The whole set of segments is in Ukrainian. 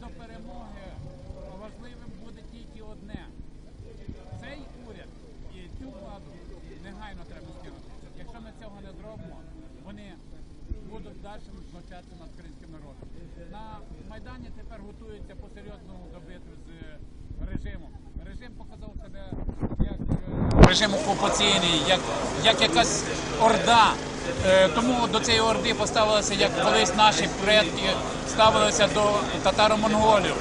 до перемоги важливим буде тільки одне. Цей уряд і цю владу негайно треба скинути. Якщо ми цього не зробимо, вони будуть далі знущатися над кримським народом. На Майдані тепер готуються по серйозному до битви з режимом. Режим показав себе як е, режим окупаційний, як, як якась орда. Е, Тому до цієї орди поставилися, як колись наші предки ставилися до татаро-монголів.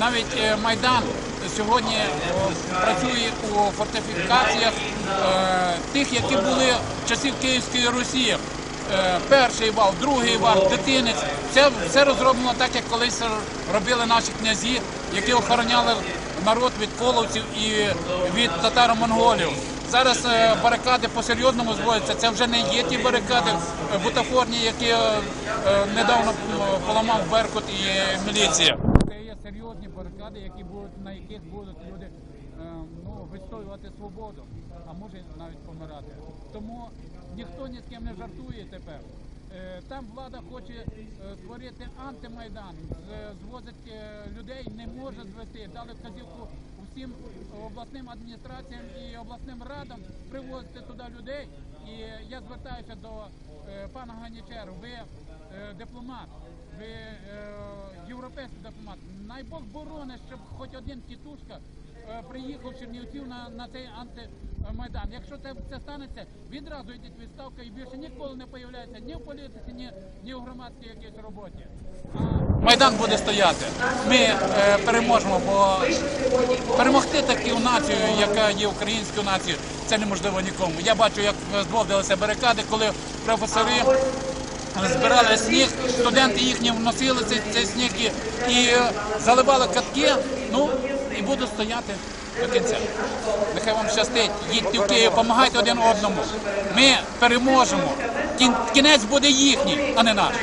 Навіть е, Майдан сьогодні е, працює у фортифікаціях тих, які були в часів Київської Русі. Перший вал, другий вал, дитинець. Це все розроблено так, як колись робили наші князі, які охороняли народ від половців і від татаро-монголів. Зараз е, барикади по-серйозному зводяться. Це вже не є ті барикади е, бутафорні, які е, недавно поламав Беркут і міліція. Це є серйозні барикади, які будуть на яких будуть люди ну, відстоювати свободу, а може навіть помирати. Тому ніхто ні з ким не жартує тепер. Там влада хоче створити антимайдан, звозить людей, не може звести. Дали вказівку усім обласним адміністраціям і обласним радам привозити туди людей. І я звертаюся до е, пана Ганічеру. Ви е, дипломат, ви е, європейський дипломат. Най Бог борони, щоб хоч один тітушка приїхав з Чернівців на, на цей антимайдан. Якщо це, це станеться, відразу йдіть у відставку і більше ніколи не появляється ні в політиці, ні, ні в громадській якійсь роботі. Майдан буде стояти. Ми е, переможемо, бо перемогти таку націю, яка є українською нацією, це неможливо нікому. Я бачу, як зводилися барикади, коли професори збирали сніг, студенти їхні вносили цей, цей сніг і, і е, заливали катки. Ну і буду стояти до кінця. Нехай вам щастить, їдьте в Київ, допомагайте один одному. Ми переможемо. Кін- Кінець буде їхній, а не наш.